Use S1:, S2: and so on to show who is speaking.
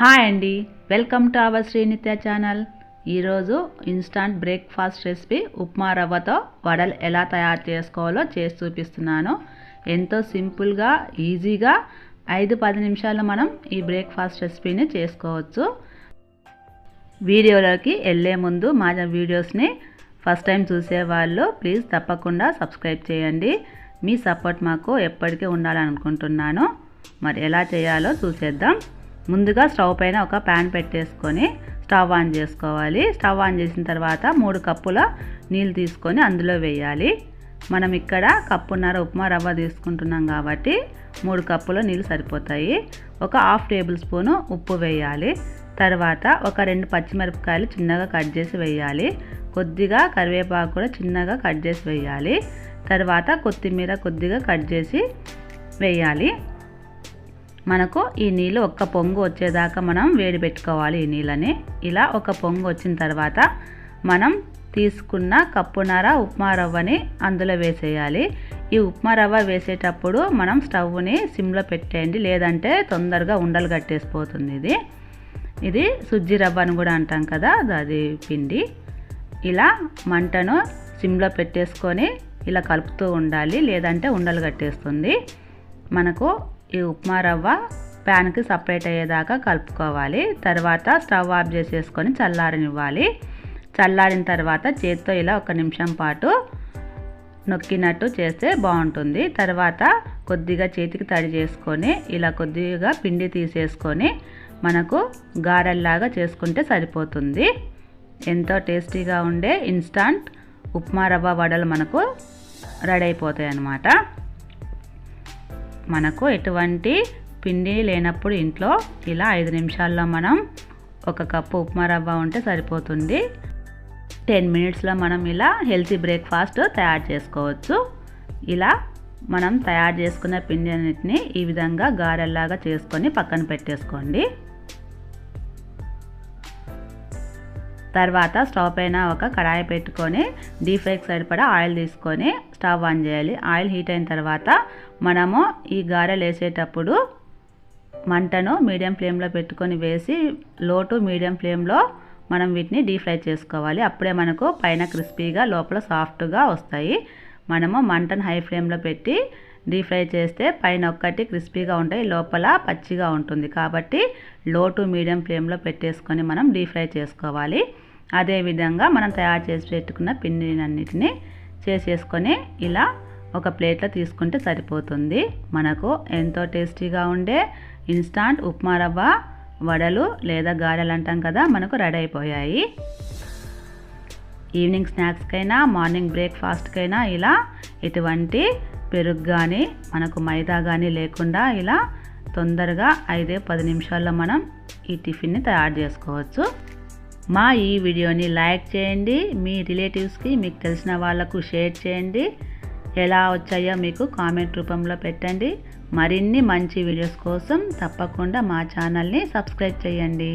S1: Hi అండి. Welcome to our Srinitya channel. ఈరోజు instant breakfast recipe upma రవ్వతో వడలు ఎలా తయారు చేసుకోవాలో చేసి చూపిస్తున్నాను. ఎంతో సింపుల్గా ఈజీగా ఐదు పది నిమిషాల్లో మనం ఈ బ్రేక్ఫాస్ట్ రెసిపీని చేసుకోవచ్చు. వీడియోలోకి వెళ్ళే ముందు మా వీడియోస్ని ఫస్ట్ టైం చూసేవాళ్ళు ప్లీజ్ తప్పకుండా సబ్స్క్రైబ్ చేయండి. మీ సపోర్ట్ మాకు ఎప్పటికీ ఉండాలనుకుంటున్నాను. మరి ఎలా చేయాలో చూసేద్దాం. ముందుగా స్టవ్ పైన ఒక ప్యాన్ పెట్టేసుకొని స్టవ్ ఆన్ చేసుకోవాలి. స్టవ్ ఆన్ చేసిన తర్వాత మూడు కప్పుల నీళ్ళు తీసుకొని అందులో వేయాలి. మనం ఇక్కడ కప్పున్నర ఉప్మా రవ్వ తీసుకుంటున్నాం కాబట్టి మూడు కప్పుల నీళ్ళు సరిపోతాయి. ఒక హాఫ్ టేబుల్ స్పూను ఉప్పు వేయాలి. తర్వాత ఒక రెండు పచ్చిమిరపకాయలు చిన్నగా కట్ చేసి వేయాలి. కొద్దిగా కరివేపాకు కూడా చిన్నగా కట్ చేసి వేయాలి. తర్వాత కొత్తిమీర కొద్దిగా కట్ చేసి వేయాలి. మనకు ఈ నీళ్ళు ఒక్క పొంగు వచ్చేదాకా మనం వేడి పెట్టుకోవాలి ఈ నీళ్ళని. ఇలా ఒక పొంగు వచ్చిన తర్వాత మనం తీసుకున్న కప్పునర ఉప్మా రవ్వని అందులో వేసేయాలి. ఈ ఉప్మా రవ్వ వేసేటప్పుడు మనం స్టవ్ని సిమ్లో పెట్టేయండి లేదంటే తొందరగా ఉండలు కట్టేసిపోతుంది ఇది. ఇది సుజ్జి రవ్వ అని కూడా అంటాం కదా అది పిండి. ఇలా మంటను సిమ్లో పెట్టేసుకొని ఇలా కలుపుతూ ఉండాలి లేదంటే ఉండలు కట్టేస్తుంది. మనకు ఈ ఉప్మా రవ్వ ప్యాన్కి సపరేట్ అయ్యేదాకా కలుపుకోవాలి. తర్వాత స్టవ్ ఆఫ్ చేసేసుకొని చల్లారనివ్వాలి. చల్లారిన తర్వాత చేత్తో ఇలా ఒక నిమిషం పాటు నొక్కినట్టు చేస్తే బాగుంటుంది. తర్వాత కొద్దిగా చేతికి తడి చేసుకొని ఇలా కొద్దిగా పిండి తీసేసుకొని మనకు గారెల్లాగా చేసుకుంటే సరిపోతుంది. ఎంతో టేస్టీగా ఉండే ఇన్స్టాంట్ ఉప్మా రవ్వ వడలు మనకు రెడీ అయిపోతాయి అన్నమాట మనకు ఎటువంటి పిండి లేనప్పుడు ఇంట్లో ఇలా ఐదు నిమిషాల్లో మనం ఒక కప్పు ఉప్మా రవ్వ ఉంటే సరిపోతుంది. టెన్ మినిట్స్లో మనం ఇలా హెల్తీ బ్రేక్ఫాస్ట్ తయారు చేసుకోవచ్చు. ఇలా మనం తయారు చేసుకున్న పిండి అన్నిటిని ఈ విధంగా గారెల్లాగా చేసుకొని పక్కన పెట్టేసుకోండి. తర్వాత స్టవ్ పైన ఒక కడాయి పెట్టుకొని డీప్ ఫ్రైకి సరిపడా ఆయిల్ తీసుకొని స్టవ్ ఆన్ చేయాలి. ఆయిల్ హీట్ అయిన తర్వాత మనము ఈ గారెలు వేసేటప్పుడు మంటను మీడియం ఫ్లేమ్లో పెట్టుకొని వేసి లో టు మీడియం ఫ్లేమ్లో మనం వీటిని డీప్ ఫ్రై చేసుకోవాలి. అప్పుడే మనకు పైన క్రిస్పీగా లోపల సాఫ్ట్గా వస్తాయి. మనము మంటను హై ఫ్లేమ్లో పెట్టి డీప్ ఫ్రై చేస్తే పైన ఒక్కటి క్రిస్పీగా ఉంటాయి లోపల పచ్చిగా ఉంటుంది. కాబట్టి లో టు మీడియం ఫ్లేమ్లో పెట్టేసుకొని మనం డీప్ ఫ్రై చేసుకోవాలి. అదేవిధంగా మనం తయారు చేసి పెట్టుకున్న పిండినన్నిటిని చేసేసుకొని ఇలా ఒక ప్లేట్లో తీసుకుంటే సరిపోతుంది. మనకు ఎంతో టేస్టీగా ఉండే ఇన్స్టాంట్ ఉప్మా రవ్వ వడలు లేదా గారెలు అంటాం కదా మనకు రెడీ అయిపోయాయి. ఈవినింగ్ స్నాక్స్కైనా మార్నింగ్ బ్రేక్ఫాస్ట్కైనా ఇలా ఎటువంటి పెరుగు కానీ మనకు మైదా కానీ లేకుండా ఇలా తొందరగా ఐదే పది నిమిషాల్లో మనం ఈ టిఫిన్ని తయారు చేసుకోవచ్చు. మా ఈ వీడియోని లైక్ చేయండి మీ రిలేటివ్స్కి మీకు తెలిసిన వాళ్ళకు షేర్ చేయండి. ఎలా వచ్చాయో మీకు కామెంట్ రూపంలో పెట్టండి. మరిన్ని మంచి వీడియోస్ కోసం తప్పకుండా మా ఛానల్ని సబ్స్క్రైబ్ చేయండి.